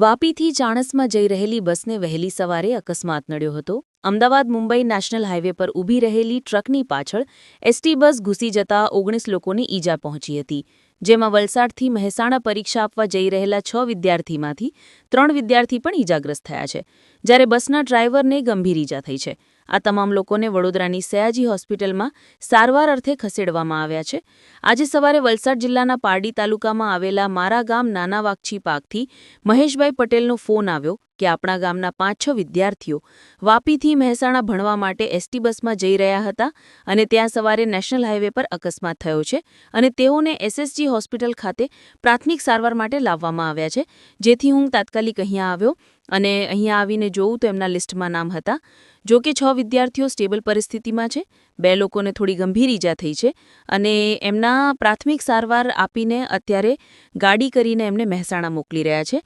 વાપીથી ચાણસમાં જઈ રહેલી બસને વહેલી સવારે અકસ્માત નડ્યો હતો. અમદાવાદ મુંબઈ નેશનલ હાઇવે પર ઊભી રહેલી ટ્રકની પાછળ એસટી બસ ઘૂસી જતા ઓગણીસ લોકોને ઈજા પહોંચી હતી. જેમાં વલસાડથી મહેસાણા પરીક્ષા આપવા જઈ રહેલા છ વિદ્યાર્થીમાંથી ત્રણ વિદ્યાર્થી પણ ઈજાગ્રસ્ત થયા છે. જ્યારે બસના ડ્રાઈવરને ગંભીર ઈજા થઈ છે. આ તમામ લોકોને વડોદરાની સયાજી હોસ્પિટલમાં સારવાર અર્થે ખસેડવામાં આવ્યા છે. આજે સવારે વલસાડ જિલ્લાના પારડી તાલુકામાં આવેલા મારા ગામ નાના વાગછી પાકથી મહેશભાઈ પટેલનો ફોન આવ્યો કે આપણા ગામના પાંચ છ વિદ્યાર્થીઓ વાપીથી મહેસાણા ભણવા માટે એસટી બસમાં જઈ રહ્યા હતા અને ત્યાં સવારે નેશનલ હાઇવે પર અકસ્માત થયો છે અને તેઓને એસએસજી હોસ્પિટલ ખાતે પ્રાથમિક સારવાર માટે લાવવામાં આવ્યા છે. જેથી હું તાત્કાલિક અહીંયા આવ્યો અને અહીંયા આવીને જોઉં તો એમના લિસ્ટમાં નામ હતા. જો કે છ વિદ્યાર્થીઓ સ્ટેબલ પરિસ્થિતિમાં છે, બે લોકોને થોડી ગંભીર ઈજા થઈ છે અને એમના પ્રાથમિક સારવાર આપીને અત્યારે ગાડી કરીને એમને મહેસાણા મોકલી રહ્યા છે.